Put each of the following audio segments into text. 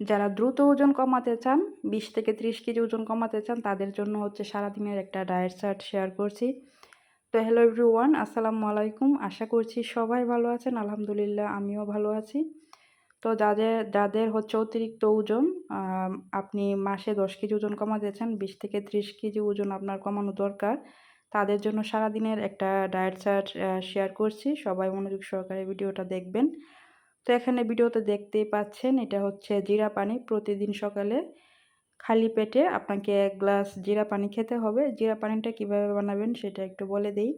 যারা দ্রুত ওজন কমাতে চান, বিশ থেকে ত্রিশ কেজি ওজন কমাতে চান, তাদের জন্য হচ্ছে সারাদিনের একটা ডায়েট চার্ট শেয়ার করছি। তো হ্যালো এভরিওয়ান, আসসালামু আলাইকুম। আশা করছি সবাই ভালো আছেন। আলহামদুলিল্লাহ, আমিও ভালো আছি। তো যাদের যাদের হচ্ছে অতিরিক্ত ওজন আপনি মাসে দশ কেজি ওজন কমাতে চান, বিশ থেকে ত্রিশ কেজি ওজন আপনার কমানো দরকার, তাদের জন্য সারাদিনের একটা ডায়েট চার্ট শেয়ার করছি। সবাই মনোযোগ সহকারে ভিডিওটা দেখবেন। তো এখানে ভিডিওতে দেখতেই পাচ্ছেন, এটা হচ্ছে জিরা পানি প্রতিদিন সকালে খালি পেটে আপনাকে এক গ্লাস জিরা পানি খেতে হবে। জিরা পানিটা কীভাবে বানাবেন সেটা একটু বলে দিই।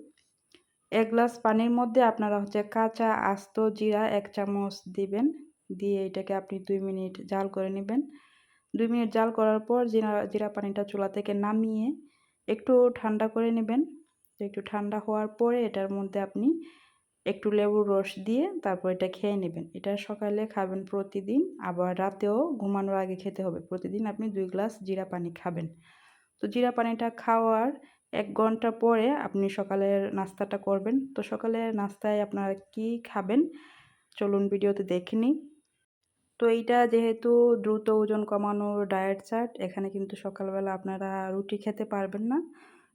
এক গ্লাস পানির মধ্যে আপনারা হচ্ছে কাঁচা আস্ত জিরা এক চামচ দিবেন, দিয়ে এটাকে আপনি দুই মিনিট জাল করে নেবেন। দুই মিনিট জাল করার পর জিরা জিরা পানিটা চুলা থেকে নামিয়ে একটু ঠান্ডা করে নেবেন। একটু ঠান্ডা হওয়ার পরে এটার মধ্যে আপনি একটু লেবুর রস দিয়ে তারপর এটা খেয়ে নেবেন। এটা সকালে খাবেন প্রতিদিন, আবার রাতেও ঘুমানোর আগে খেতে হবে। প্রতিদিন আপনি দুই গ্লাস জিরা পানি খাবেন। তো জিরা পানিটা খাওয়ার এক ঘণ্টা পরে আপনি সকালের নাস্তাটা করবেন। তো সকালের নাস্তায় আপনারা কি খাবেন? চলুন ভিডিওতে দেখে নিই। তো এইটা যেহেতু দ্রুত ওজন কমানোর ডায়েট চার্ট এখানে কিন্তু সকালবেলা আপনারা রুটি খেতে পারবেন না।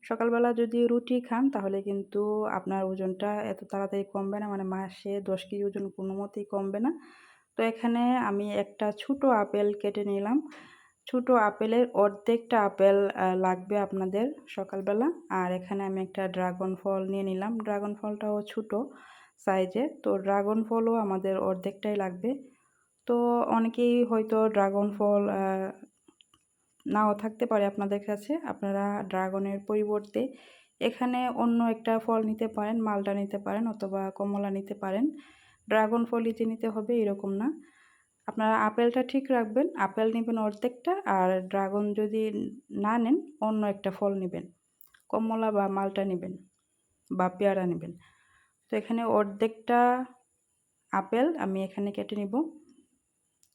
সকালবেলা যদি রুটি খান, তাহলে কিন্তু আপনার ওজনটা এত তাড়াতাড়ি কমবে না। মানে মাসে দশ কেজি ওজন কোনো মতেই কমবে না। তো এখানে আমি একটা ছোট আপেল কেটে নিলাম। ছোট আপেলের অর্ধেকটা আপেল লাগবে আপনাদের সকালবেলা। আর এখানে আমি একটা ড্রাগন ফল নিয়ে নিলাম। ড্রাগন ফলটাও ছোট সাইজে তো ড্রাগন ফলও আমাদের অর্ধেকটাই লাগবে। তো অনেকেই হয়তো ড্রাগন ফল নাও থাকতে পারে আপনাদের কাছে। আপনারা ড্রাগনের পরিবর্তে এখানে অন্য একটা ফল নিতে পারেন মালটা নিতে পারেন অথবা কমলা নিতে পারেন। ড্রাগন ফলই যে নিতে হবে, এরকম না। আপনারা আপেলটা ঠিক রাখবেন, আপেল নেবেন অর্ধেকটা আর ড্রাগন যদি না নেন, অন্য একটা ফল নেবেন। কমলা বা মালটা নেবেন বা পেয়ারা নেবেন। তো এখানে অর্ধেকটা আপেল আমি এখানে কেটে নিব।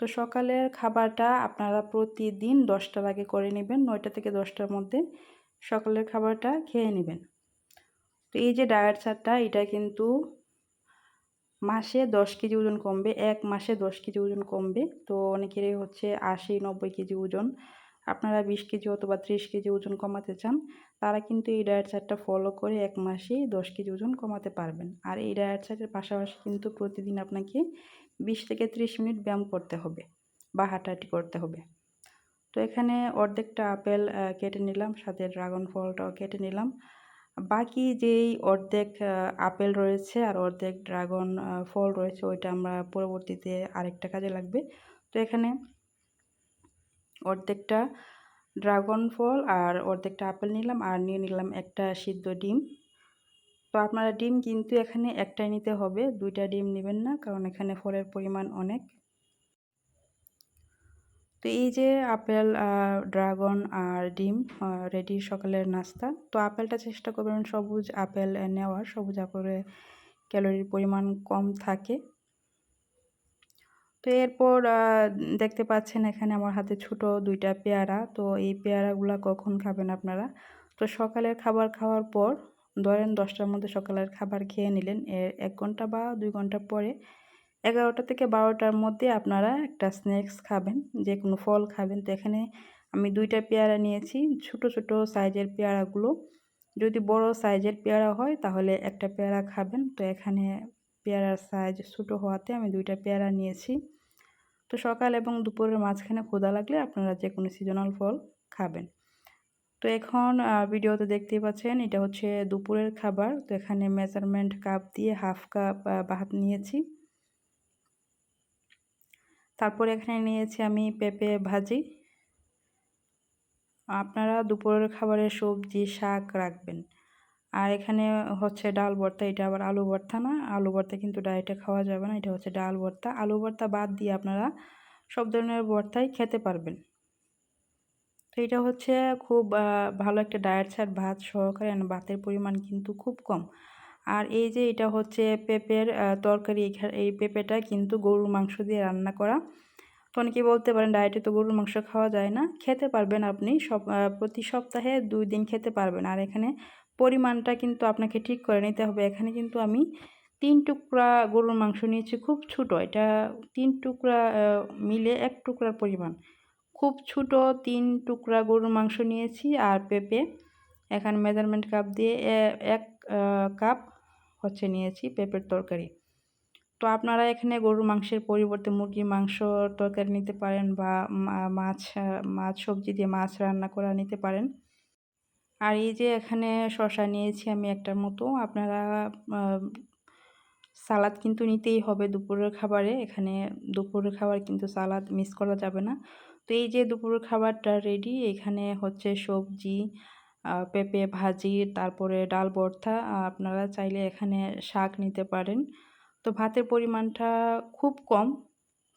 তো সকালের খাবারটা আপনারা প্রতিদিন দশটার আগে করে নেবেন, নয়টা থেকে দশটার মধ্যে সকালের খাবারটা খেয়ে নেবেন। তো এই যে ডায়েট চারটা এটা কিন্তু মাসে দশ কেজি ওজন কমবে, এক মাসে দশ কেজি ওজন কমবে। তো অনেকেরই হচ্ছে আশি, নব্বই কেজি ওজন। আপনারা বিশ কেজি অথবা ত্রিশ কেজি ওজন কমাতে চান, তারা কিন্তু এই ডায়েট চার্টটা ফলো করে এক মাসেই দশ কেজি ওজন কমাতে পারবেন। আর এই ডায়েট চার্টের পাশাপাশি কিন্তু প্রতিদিন আপনাকে বিশ থেকে ত্রিশ মিনিট ব্যায়াম করতে হবে বা হাঁটাহাঁটি করতে হবে। তো এখানে অর্ধেকটা আপেল কেটে নিলাম, সাথে ড্রাগন ফলটাও কেটে নিলাম। বাকি যেই অর্ধেক আপেল রয়েছে আর অর্ধেক ড্রাগন ফল রয়েছে, ওইটা আমরা পরবর্তীতে আরেকটা কাজে লাগবে। তো এখানে অর্ধেকটা ড্রাগন ফল আর অর্ধেকটা আপেল নিলাম আর নিয়ে নিলাম একটা সিদ্ধ ডিম। তো আপনারা ডিম কিন্তু এখানে একটাই নিতে হবে, দুইটা ডিম নেবেন না, কারণ এখানে ফলের পরিমাণ অনেক। তো এই যে আপেল ড্রাগন আর ডিম রেডি সকালের নাস্তা। তো আপেলটা চেষ্টা করবেন সবুজ আপেল নেওয়ার, সবুজ আপেলে ক্যালোরির পরিমাণ কম থাকে। তো এরপর দেখতে পাচ্ছেন এখানে আমার হাতে ছোট দুইটা পেয়ারা। তো এই পেয়ারাগুলো কখন খাবেন আপনারা? তো সকালের খাবার খাওয়ার পর ধরেন দশটার মধ্যে সকালের খাবার খেয়ে নিলেন। এর এক ঘণ্টা বা দুই ঘণ্টা পরে এগারোটা থেকে বারোটার মধ্যে আপনারা একটা স্ন্যাক্স খাবেন, যে কোনো ফল খাবেন। তো এখানে আমি দুইটা পেয়ারা নিয়েছি, ছোট ছোট সাইজের পেয়ারাগুলো। যদি বড় সাইজের পেয়ারা হয় তাহলে একটা পেয়ারা খাবেন। তো এখানে পেয়ারার সাইজ ছোটো হওয়াতে আমি দুইটা পেয়ারা নিয়েছি। তো সকাল এবং দুপুরের মাঝখানে ক্ষুদা লাগলে আপনারা যে কোনো সিজনাল ফল খাবেন। তো এখন ভিডিওতে দেখতেই পাচ্ছেন, এটা হচ্ছে দুপুরের খাবার। তো এখানে মেজারমেন্ট কাপ দিয়ে হাফ কাপ ভাত নিয়েছি। তারপর এখানে নিয়েছি আমি পেঁপে ভাজি। আপনারা দুপুরের খাবারের সবজি, শাক রাখবেন। আর এখানে হচ্ছে ডাল ভর্তা, এটা আবার আলু ভর্তা না? আলু ভর্তা কিন্তু ডায়েটে খাওয়া যাবে না, এটা হচ্ছে ডাল ভর্তা। আলু ভর্তা বাদ দিয়ে আপনারা সব ধরনের ভর্তাই খেতে পারবেন। এটা হচ্ছে খুব ভালো একটা ডায়েট ছাড়, ভাত সহকারে ভাতের পরিমাণ কিন্তু খুব কম। আর এই যে এটা হচ্ছে পেঁপের তরকারি এই পেঁপেটা কিন্তু গরুর মাংস দিয়ে রান্না করা। তো অনেকেই বলতে পারেন, ডায়েটে তো গরুর মাংস খাওয়া যায় না। খেতে পারবেন আপনি, সব প্রতি সপ্তাহে দুই দিন খেতে পারবেন। আর এখানে পরিমাণটা কিন্তু আপনাকে ঠিক করে নিতে হবে। এখানে কিন্তু আমি তিন টুকরা গরুর মাংস নিয়েছি, খুব ছোটো। এটা তিন টুকরা মিলে এক টুকরার পরিমাণ। খুব ছোটো তিন টুকরা গরুর মাংস নিয়েছি আর পেঁপে। এখানে মেজারমেন্ট কাপ দিয়ে এক কাপ হচ্ছে নিয়েছি পেঁপের তরকারি। তো আপনারা এখানে গরুর মাংসের পরিবর্তে মুরগির মাংস তরকারি নিতে পারেন বা মাছ মাছ, সবজি দিয়ে মাছ রান্না করা নিতে পারেন। আর এই যে এখানে শশা নিয়েছি আমি একটার মতো। আপনারা সালাদ কিন্তু নিতেই হবে দুপুরের খাবারে। এখানে দুপুরের খাবার কিন্তু সালাদ মিস করা যাবে না। তো এই যে দুপুরের খাবারটা রেডি এখানে হচ্ছে সবজি পেঁপে ভাজি, তারপরে ডাল ভর্তা আপনারা চাইলে এখানে শাক নিতে পারেন। তো ভাতের পরিমাণটা খুব কম,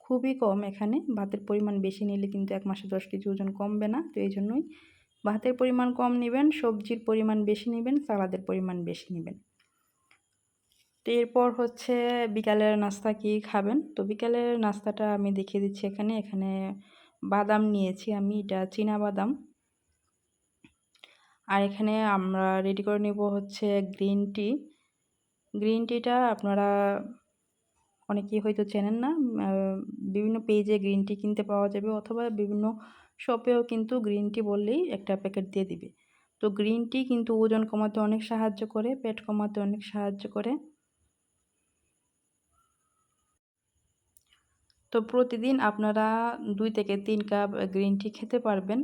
খুবই কম এখানে। ভাতের পরিমাণ বেশি নিলে কিন্তু এক মাসে দশ কেজি ওজন কমবে না। তো এই জন্যই ভাতের পরিমাণ কম নেবেন, সবজির পরিমাণ বেশি নেবেন, সালাদের পরিমাণ বেশি নেবেন। তো এরপর হচ্ছে বিকালের নাস্তা কি খাবেন? তো বিকালের নাস্তাটা আমি দেখিয়ে দিচ্ছি এখানে। এখানে বাদাম নিয়েছি আমি, এটা চীনা বাদাম। আর এখানে আমরা রেডি করে নেব হচ্ছে গ্রিন টি গ্রিন টিটা আপনারা অনেকেই হয়তো চেনেন না বিভিন্ন পেজে গ্রিন টি কিনতে পাওয়া যাবে অথবা বিভিন্ন শপেও কিন্তু গ্রিন টি বললেই একটা প্যাকেট দিয়ে দিবে। তো গ্রিন টি কিন্তু ওজন কমাতে অনেক সাহায্য করে, পেট কমাতে অনেক সাহায্য করে। তো প্রতিদিন আপনারা দুই থেকে তিন কাপ গ্রিন টি খেতে পারবেন।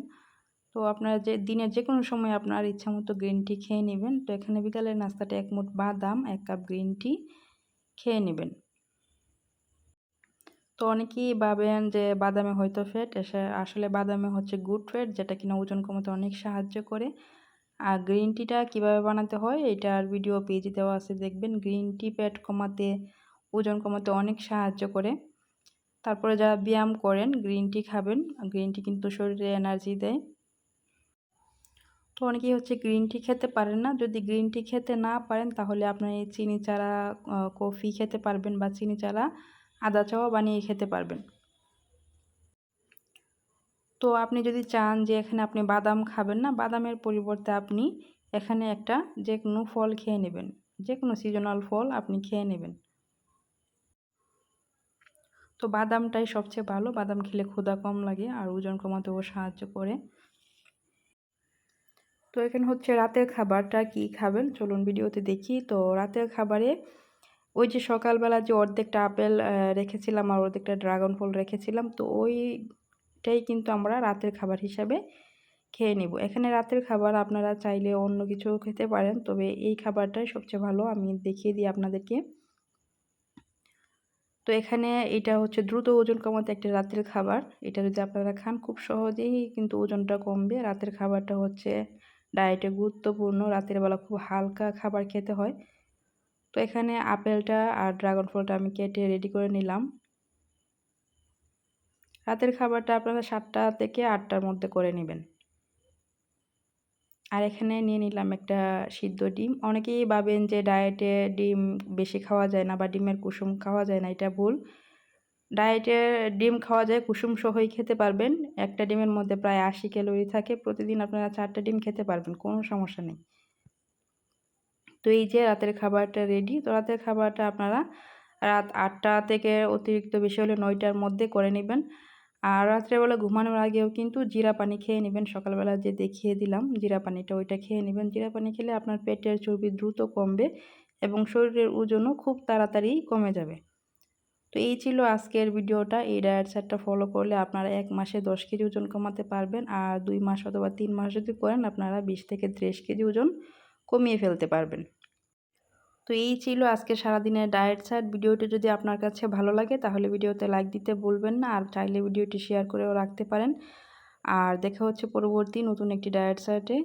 তো আপনারা যে দিনের যে কোনো সময় আপনার ইচ্ছা মতো গ্রিন টি খেয়ে নেবেন। তো এখানে বিকালের নাস্তাটা এক মুঠ বাদাম, এক কাপ গ্রিন টি খেয়ে নেবেন। তো অনেকেই ভাবেন যে, বাদামে হয়তো ফ্যাট আসলে বাদামে হচ্ছে গুড ফ্যাট যেটা কিনা ওজন কমাতে অনেক সাহায্য করে। আর গ্রিন টিটা কীভাবে বানাতে হয়, এটার ভিডিও পেজে দেওয়া আছে, দেখবেন। গ্রিন টি ফ্যাট কমাতে, ওজন কমাতে অনেক সাহায্য করে। তারপরে যারা ব্যায়াম করেন গ্রিন টি খাবেন। গ্রিন টি কিন্তু শরীরে এনার্জি দেয়। তো অনেকেই হচ্ছে গ্রিন টি খেতে পারেন না। যদি গ্রিন টি খেতে না পারেন, তাহলে আপনার এই চিনি চারা কফি খেতে পারবেন বা চিনি চারা আদা চাও বানিয়ে খেতে পারবেন। তো আপনি যদি চান যে এখানে আপনি বাদাম খাবেন না, বাদামের পরিবর্তে আপনি এখানে একটা যে কোনো ফল খেয়ে নেবেন। যে কোনো সিজনাল ফল আপনি খেয়ে নেবেন। তো বাদামটাই সবচেয়ে ভালো। বাদাম খেলে ক্ষুধা কম লাগে আর ওজন কমাতেও সাহায্য করে। তো এখানে হচ্ছে রাতের খাবারটা কি খাবেন? চলুন ভিডিওতে দেখি। তো রাতের খাবারে ওই যে সকালবেলা যে অর্ধেকটা আপেল রেখেছিলাম আর অর্ধেকটা ড্রাগন ফল রেখেছিলাম, তো ওইটাই কিন্তু আমরা রাতের খাবার হিসাবে খেয়ে নিব। এখানে রাতের খাবার আপনারা চাইলে অন্য কিছু খেতে পারেন, তবে এই খাবারটাই সবচেয়ে ভালো। আমি দেখিয়ে দিই আপনাদেরকে। তো এখানে এটা হচ্ছে দ্রুত ওজন কমাতে একটা রাতের খাবার। এটা যদি আপনারা খান খুব সহজেই কিন্তু ওজনটা কমবে। রাতের খাবারটা হচ্ছে ডায়েটে গুরুত্বপূর্ণ। রাতের বেলা খুব হালকা খাবার খেতে হয়। তো এখানে আপেলটা আর ড্রাগন ফলটা আমি কেটে রেডি করে নিলাম। রাতের খাবারটা আপনারা সাতটা থেকে আটটার মধ্যে করে নেবেন। আর এখানে নিয়ে নিলাম একটা সিদ্ধ ডিম। অনেকেই ভাবেন যে ডায়েটে ডিম বেশি খাওয়া যায় না বা ডিমের কুসুম খাওয়া যায় না, এটা ভুল। ডায়েটে ডিম খাওয়া যায়, কুসুম সহই খেতে পারবেন। একটা ডিমের মধ্যে প্রায় আশি ক্যালোরি থাকে, প্রতিদিন আপনারা চারটা ডিম খেতে পারবেন, কোনো সমস্যা নেই। তো এই যে রাতের খাবারটা রেডি তো রাতের খাবারটা আপনারা রাত আটটা থেকে অতিরিক্ত বেশি হলে নয়টার মধ্যে করে নেবেন। আর রাত্রেবেলা ঘুমানোর আগেও কিন্তু জিরা পানি খেয়ে নেবেন। সকালবেলা যে দেখিয়ে দিলাম জিরা পানিটা, ওইটা খেয়ে নেবেন। জিরা পানি খেলে আপনার পেটের চর্বি দ্রুত কমবে এবং শরীরের ওজনও খুব তাড়াতাড়ি কমে যাবে। তো এই ছিল আজকের ভিডিওটা। এই ডায়েট চার্টটা ফলো করলে আপনারা এক মাসে দশ কেজি ওজন কমাতে পারবেন আর দুই মাস অথবা তিন মাস যদি করেন, আপনারা বিশ থেকে ত্রিশ কেজি ওজন কমিয়ে ফেলতে পারবেন। তো এই ছিল আজকে সারাদিনের ডায়েট চার্ট ভিডিওটি যদি আপনার কাছে ভালো লাগে, তাহলে ভিডিওতে লাইক দিতে বলবেন না। আর চাইলে ভিডিওটি শেয়ার করেও রাখতে পারেন। আর দেখা হচ্ছে পরবর্তী নতুন একটি ডায়েট চার্টে